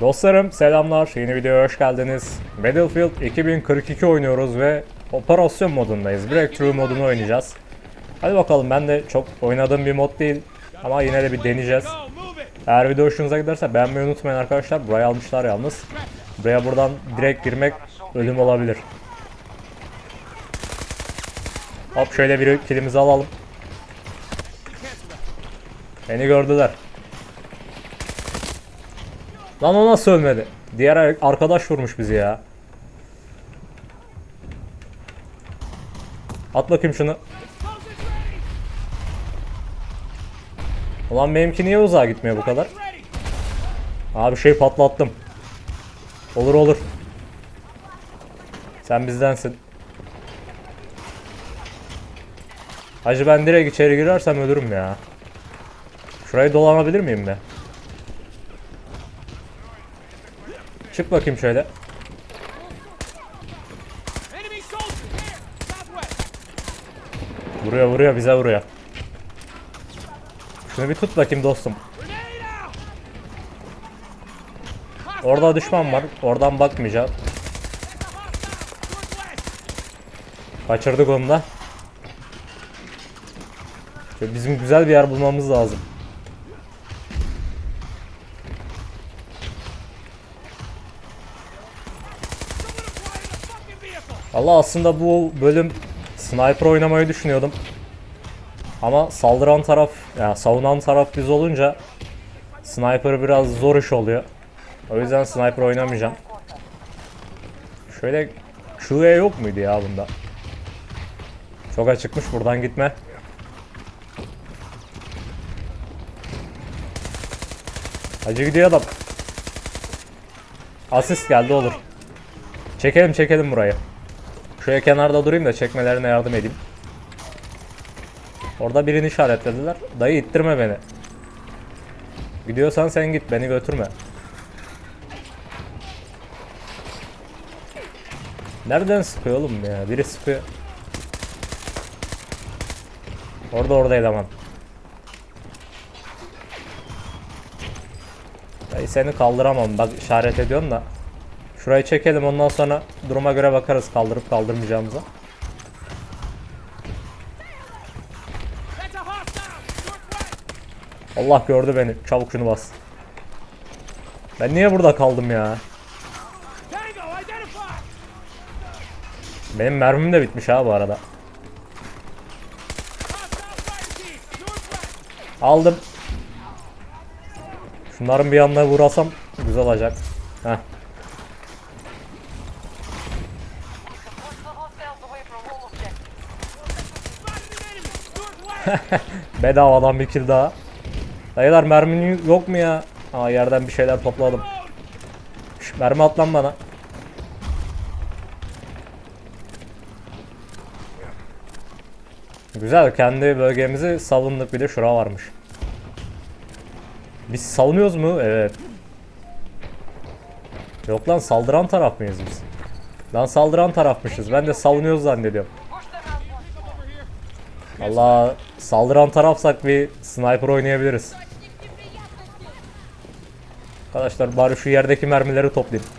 Dostlarım selamlar. Yeni videoya hoş geldiniz. Battlefield 2042 oynuyoruz ve operasyon modundayız. Breakthrough modunu oynayacağız. Hadi bakalım ben de çok oynadığım bir mod değil ama yine de bir deneyeceğiz. Eğer video hoşunuza giderse beğenmeyi unutmayın arkadaşlar. Burayı almışlar yalnız. Buraya buradan direkt girmek ölüm olabilir. Hop şöyle bir kilimizi alalım. Beni gördüler. Lan o nasıl ölmedi? Diğer ar- arkadaş vurmuş bizi ya. At bakayım şunu. Ulan benimki niye uzağa gitmiyor bu kadar? Abi şey patlattım. Olur olur. Sen bizdensin. Hacı ben direkt içeri girersem ölürüm ya. Şurayı dolanabilir miyim be? Çık bakayım şöyle. Vuruyor vuruyor bize vuruyor. Şunu bir tut bakayım dostum. Orada düşman var. Oradan bakmayacağım. Kaçırdık onu da. Bizim güzel bir yer bulmamız lazım. Allah aslında bu bölüm sniper oynamayı düşünüyordum. Ama saldıran taraf, yani savunan taraf biz olunca sniper biraz zor iş oluyor. O yüzden sniper oynamayacağım. Şöyle QE yok muydu ya bunda? Çok açıkmış buradan gitme. Acı gidiyor adam. Asist geldi olur. Çekelim çekelim burayı. Şöyle kenarda durayım da çekmelerine yardım edeyim. Orada birini işaretlediler. Dayı ittirme beni. Gidiyorsan sen git beni götürme. Nereden sıkıyor oğlum ya? Biri sıkıyor. Orada orada eleman. Dayı seni kaldıramam. Bak işaret ediyorsun da. Şurayı çekelim ondan sonra duruma göre bakarız kaldırıp kaldırmayacağımıza. Allah gördü beni. Çabuk şunu bas. Ben niye burada kaldım ya? Benim mermim de bitmiş ha bu arada. Aldım. Şunların bir yanına vurasam güzel olacak. Heh. Bedavadan bir kill daha. Dayılar mermin yok mu ya? Aa yerden bir şeyler topladım. Şş, mermi at lan bana. Güzel kendi bölgemizi savunduk bir de şura varmış. Biz savunuyoruz mu? Evet. Yok lan saldıran taraf mıyız biz? Lan saldıran tarafmışız. Ben de savunuyoruz zannediyorum. Allah saldıran tarafsak bir sniper oynayabiliriz. Arkadaşlar bari şu yerdeki mermileri toplayayım.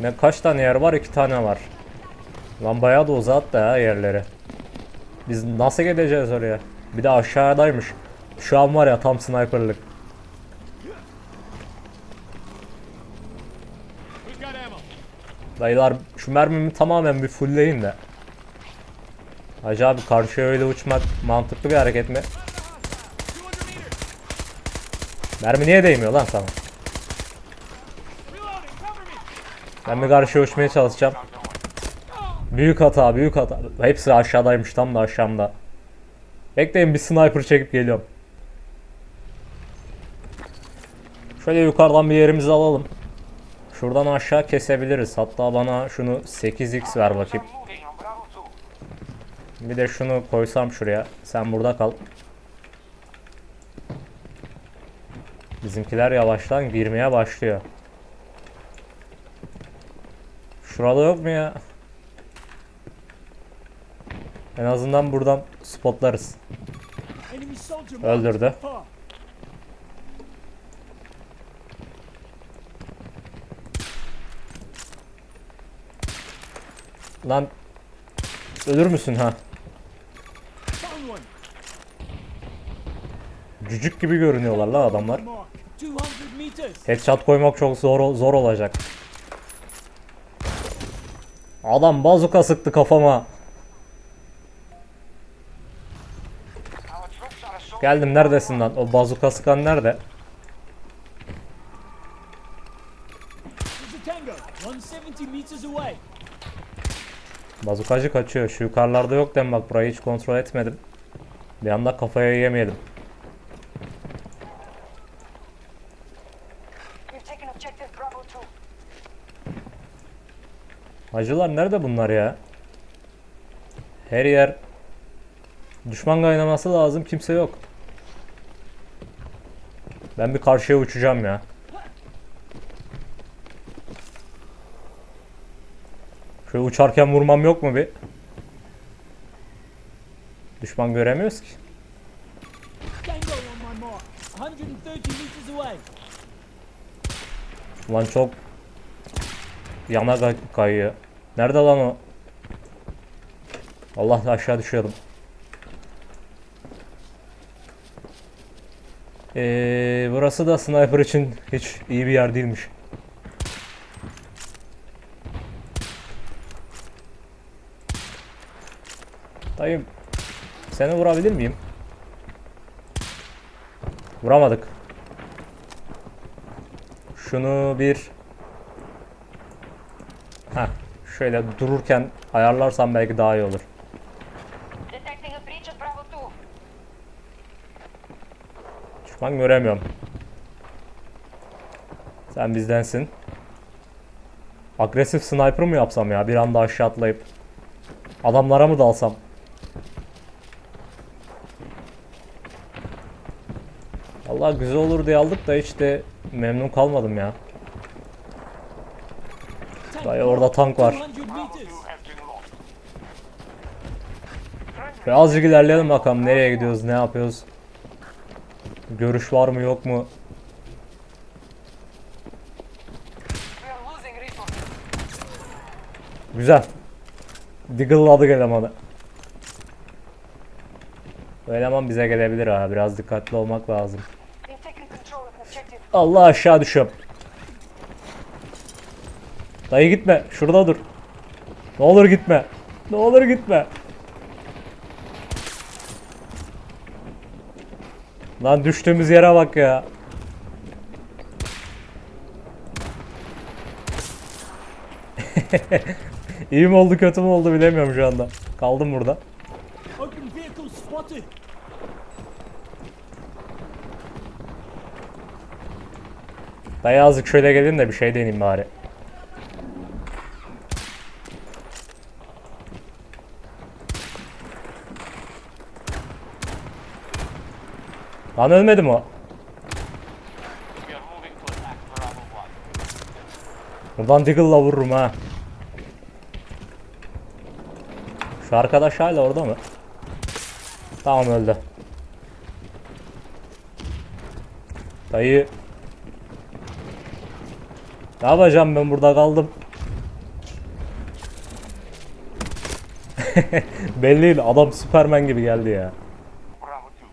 Ne kaç tane yer var? İki tane var. Lan bayağı da uzat da ya yerleri. Biz nasıl gideceğiz oraya? Bir de aşağıdaymış. Şu an var ya tam sniperlık. Dayılar şu mermimi tamamen bir fullleyin de. Hacı abi karşıya öyle uçmak mantıklı bir hareket mi? 200 meters. Mermi niye değmiyor lan sana? Ben bir karşıya uçmaya çalışacağım. Büyük hata, büyük hata. Hepsi aşağıdaymış, tam da aşağımda. Bekleyin bir sniper çekip geliyorum. Şöyle yukarıdan bir yerimizi alalım. Şuradan aşağı kesebiliriz. Hatta bana şunu 8x ver bakayım. Moving on Bravo 2. Bir de şunu koysam şuraya. Sen burada kal. Bizimkiler yavaştan girmeye başlıyor. Şurada yok mu ya? En azından buradan spotlarız. Öldürdü. Lan ölür müsün ha? Cücük gibi görünüyorlar la adamlar. Mark. 200 meters. Headshot koymak çok zor zor olacak. Adam bazuka sıktı kafama. Geldim neredesin lan? O bazuka sıkan nerede? Bazukacı kaçıyor. Şu yukarılarda yok dem bak burayı hiç kontrol etmedim. Bir anda kafaya yemeyelim. We've taken objective Bravo 2. Hacılar nerede bunlar ya? Her yer düşman kaynaması lazım kimse yok. Ben bir karşıya uçacağım ya. Uçarken vurmam yok mu bir? Düşman göremiyoruz ki. Tango on my mark. 130 meters away. Ulan çok yana kay- kayıyor. Nerede lan o? Allah aşağı düşüyordum. Ee, burası da sniper için hiç iyi bir yer değilmiş. Dayım seni vurabilir miyim? Vuramadık. Şunu bir Heh, şöyle dururken ayarlarsam belki daha iyi olur. Detecting a breach at Bravo 2. Düşman göremiyorum. Sen bizdensin. Agresif sniper mı yapsam ya? Bir anda aşağı atlayıp adamlara mı dalsam? Allah güzel olur diye aldık da hiç de memnun kalmadım ya. Dayı orada tank var. 200 meters. has been lost. Ve azıcık ilerleyelim bakalım nereye gidiyoruz, ne yapıyoruz. Görüş var mı yok mu? Güzel. Diggle'ladık elemanı. Eleman bize gelebilir ha. Biraz dikkatli olmak lazım. Allah aşağı düşüyorum. Dayı gitme. Şurada dur. Ne olur gitme. Ne olur gitme. Lan düştüğümüz yere bak ya. İyi mi oldu kötü mü oldu bilemiyorum şu anda. Kaldım burada. Dayı azıcık şöyle gelin de bir şey deneyeyim bari. Lan ölmedi mi o? We are moving to attack Bravo 1. Buradan Diggle'la vururum ha. Şu arkadaş hala orada mı? Tamam öldü. Dayı. Ne yapacağım ben burada kaldım. Belli değil adam Superman gibi geldi ya. Bravo 2.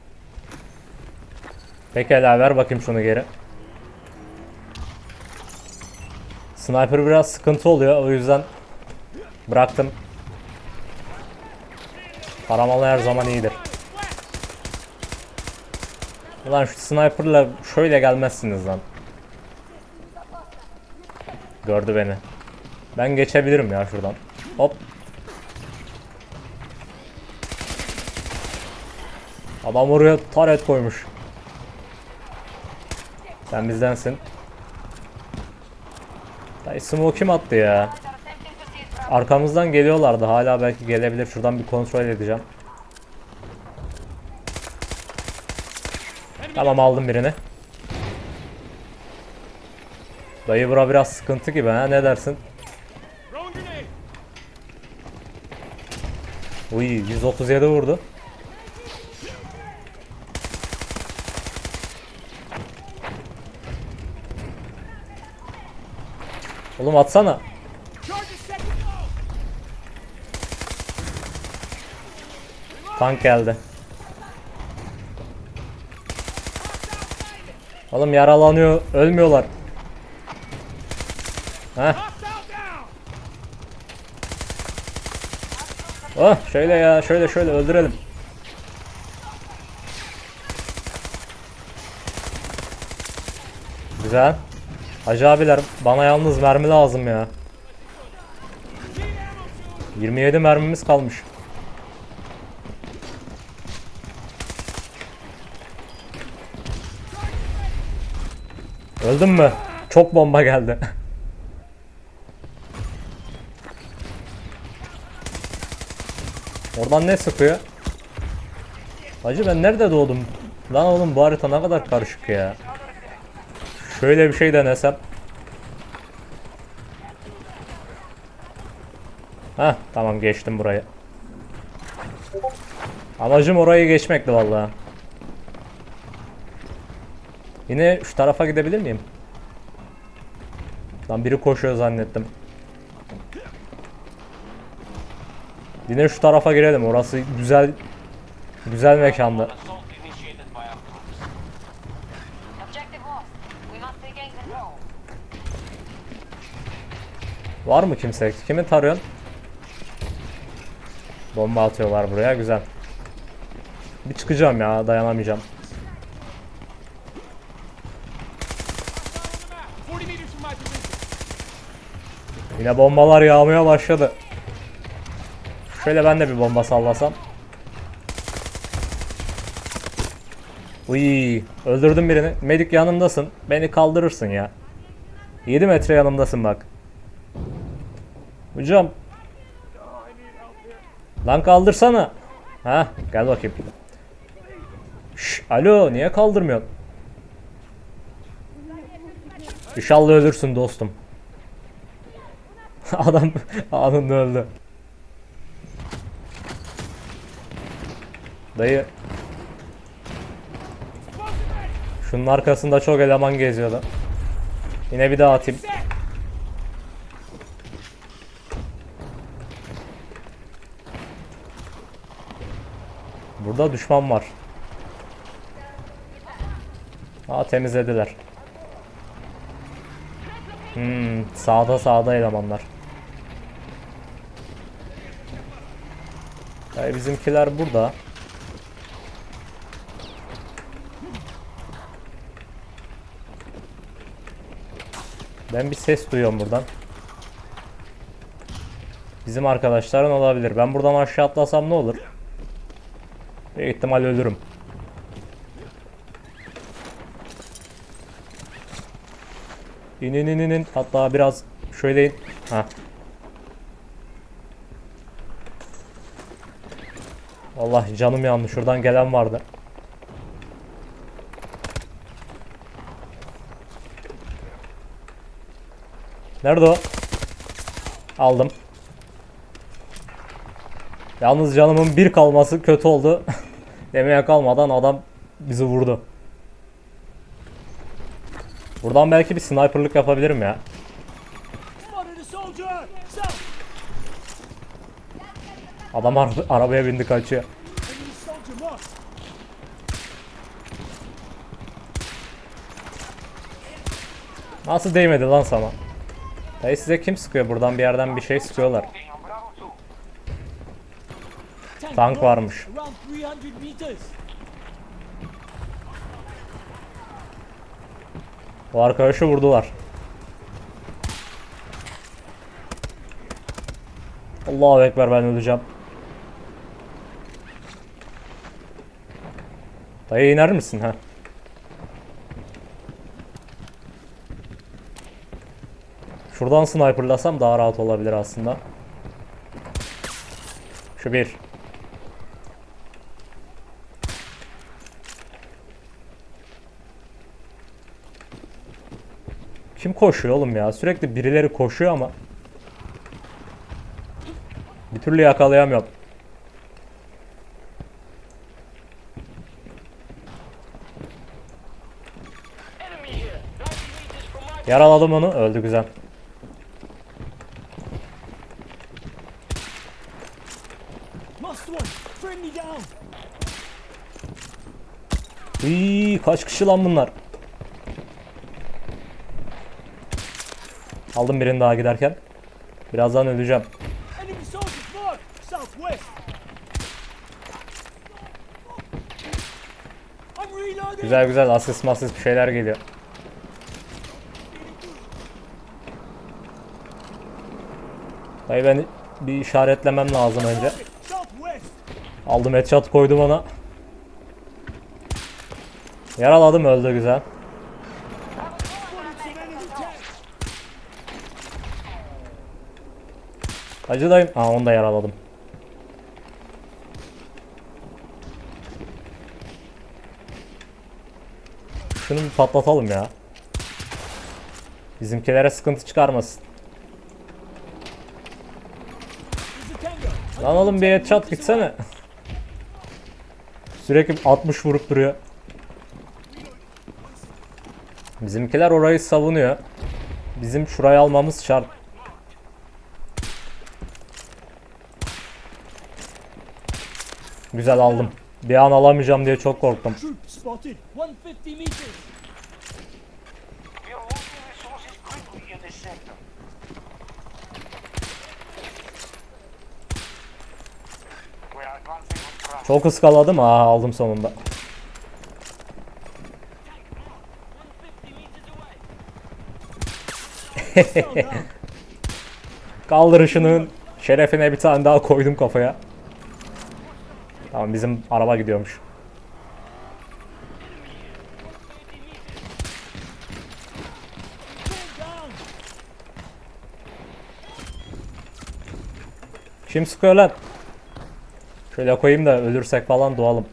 Pekala ver bakayım şunu geri. Sniper biraz sıkıntı oluyor o yüzden bıraktım. Taramalı her zaman iyidir. Ulan şu sniperla şöyle gelmezsiniz lan. Gördü beni. Ben geçebilirim ya şuradan. Hop. Adam oraya taret koymuş. Sen bizdensin. Dayı smoke kim attı ya? Arkamızdan geliyorlardı. Hala belki gelebilir. Şuradan bir kontrol edeceğim. Tamam aldım birini. Dayı bura biraz sıkıntı gibi ha ne dersin? Uy 137 vurdu. Oğlum atsana. Tank geldi. Oğlum yaralanıyor, ölmüyorlar. Heh. Oh şöyle ya şöyle şöyle öldürelim. Güzel. Hacı abiler bana yalnız mermi lazım ya. 27 mermimiz kalmış. Öldün mü? Çok bomba geldi. Oradan ne sıkıyor? Hacı ben nerede doğdum? Lan oğlum bu harita ne kadar karışık ya. Şöyle bir şey denesem. Heh tamam geçtim burayı. Amacım orayı geçmekti vallahi. Yine şu tarafa gidebilir miyim? Lan biri koşuyor zannettim. Yine şu tarafa girelim. Orası güzel güzel control. Var mı kimse? Kimi tarıyorsun? Bomba atıyorlar buraya. Güzel. Bir çıkacağım ya. Dayanamayacağım. 40 meters from my position. Yine bombalar yağmaya başladı. Şöyle ben de bir bomba sallasam. Uy, öldürdüm birini. Medik yanımdasın. Beni kaldırırsın ya. 7 metre yanımdasın bak. Hocam. Lan kaldırsana. Ha, gel bakayım. Şş, alo, niye kaldırmıyorsun? İnşallah ölürsün dostum. Adam anında öldü. Dayı. Şunun arkasında çok eleman geziyordu. Yine bir daha atayım. Burada düşman var. Aa temizlediler. Hmm, sağda sağda elemanlar. Yani bizimkiler burada. Ben bir ses duyuyorum buradan. Bizim arkadaşların olabilir. Ben buradan aşağı atlasam ne olur? Büyük ihtimal ölürüm. İn in in in. Hatta biraz şöyle in. Ha. Allah canım yandı. Şuradan gelen vardı. Nerede o? Aldım. Yalnız canımın bir kalması kötü oldu. Demeye kalmadan adam bizi vurdu. Buradan belki bir sniperlık yapabilirim ya. Adam ara- arabaya bindi kaçıyor. Nasıl değmedi lan sana? Dayı size kim sıkıyor? Buradan bir yerden bir şey sıkıyorlar. Moving on Bravo 2. Tank varmış. Around 300 meters. O arkadaşı vurdular. Allahu Ekber ben öleceğim. Dayı iner misin ha? Şuradan sniperlasam daha rahat olabilir aslında. Şu bir. Kim koşuyor oğlum ya? Sürekli birileri koşuyor ama. Bir türlü yakalayamıyorum. Yaraladım onu. Öldü güzel. Kaç kişi lan bunlar? Aldım birini daha giderken. Birazdan öleceğim. Güzel güzel asist masist bir şeyler geliyor. Dayı ben bir işaretlemem lazım önce. Aldım headshot koydum ona. Yaraladım öldü güzel. Acıdayım. Aa onu da yaraladım. Şunu bir patlatalım ya. Bizimkilere sıkıntı çıkarmasın. Lan oğlum bir headshot gitsene. Sürekli 60 vurup duruyor. Bizimkiler orayı savunuyor. Bizim şurayı almamız şart. Güzel aldım. Bir an alamayacağım diye çok korktum. Troop spotted. 150 meters. We are losing resources quickly in this sector. We are advancing on track. Çok ıskaladım. Aa aldım sonunda. Kaldırışının şerefine bir tane daha koydum kafaya. Tamam bizim araba gidiyormuş. Kim sıkıyor lan? Şöyle koyayım da ölürsek falan doğalım.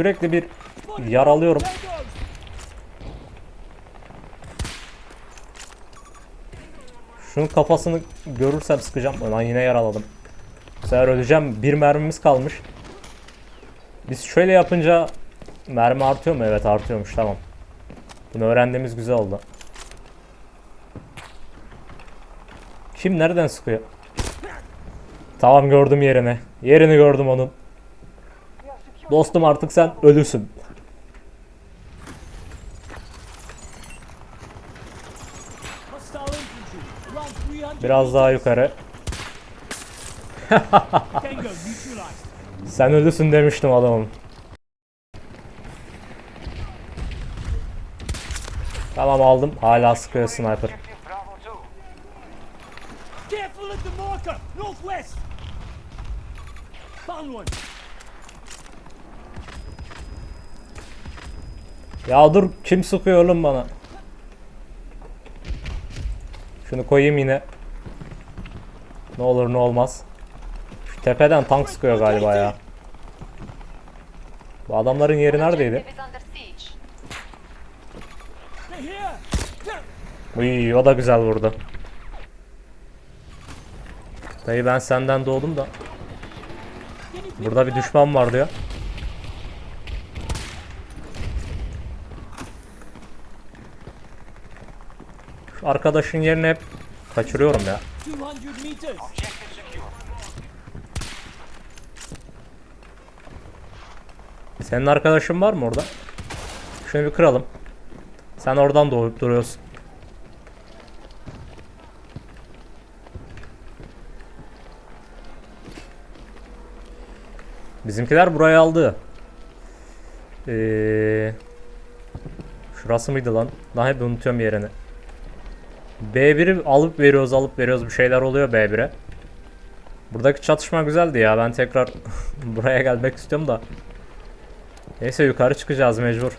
Sürekli bir Yaralıyorum. Şunun kafasını görürsem sıkacağım. Lan yine yaraladım. Sefer öleceğim. Bir mermimiz kalmış. Biz şöyle yapınca mermi artıyor mu? Evet artıyormuş tamam. Bunu öğrendiğimiz güzel oldu. Kim nereden sıkıyor? Tamam gördüm yerini. Yerini gördüm onun. Dostum artık sen ölüsün. Hostile infantry. Around 300. Biraz daha yukarı. Sen ölüsün demiştim adamım. Tamam aldım. Hala sıkıyor sniper. Objective Bravo 2. Careful at the marker. Northwest. Found one. Ya dur kim sıkıyor oğlum bana? Şunu koyayım yine. Ne olur ne olmaz. Şu tepeden tank sıkıyor galiba ya. Bu adamların yeri neredeydi? Uy o da güzel vurdu. Dayı ben senden doğdum da. Burada bir düşman var diyor. Şu arkadaşın yerini hep kaçırıyorum ya. 200 meters. Objective secure. Senin arkadaşın var mı orada? Şunu bir kıralım. Sen oradan doğup duruyorsun. Bizimkiler burayı aldı. Ee, şurası mıydı lan? Daha hep unutuyorum yerini. B1'i alıp veriyoruz alıp veriyoruz bir şeyler oluyor B1'e. Buradaki çatışma güzeldi ya. Ben tekrar buraya gelmek istiyorum da. Neyse yukarı çıkacağız mecbur.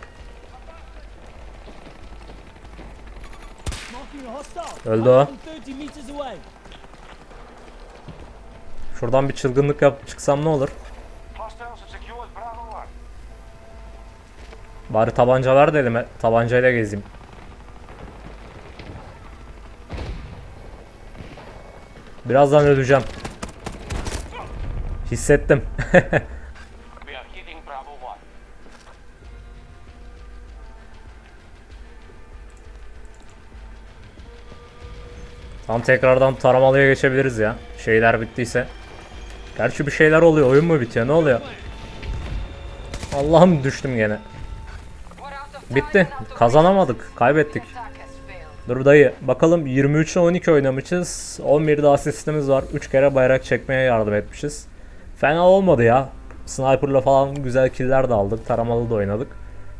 Öldü o. 130 meters away. Şuradan bir çılgınlık yapıp çıksam ne olur? Hostiles have secured Bravo 1. Bari tabanca ver de elime. Tabancayla gezeyim. Birazdan öleceğim. Hissettim. We are hitting Bravo 1. Tam tekrardan taramalıya geçebiliriz ya. Şeyler bittiyse. Gerçi bir şeyler oluyor. Oyun mu bitiyor? Ne oluyor? Allah'ım düştüm gene. Bitti. Kazanamadık. Kaybettik. Dur dayı. Bakalım 23'e 12 oynamışız. 11'de asistimiz var. 3 kere bayrak çekmeye yardım etmişiz. Fena olmadı ya. Sniper'la falan güzel killer de aldık. Taramalı da oynadık.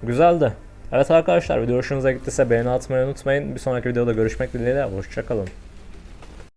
Güzeldi. Evet arkadaşlar video hoşunuza gittiyse beğeni atmayı unutmayın. Bir sonraki videoda görüşmek dileğiyle. Hoşçakalın.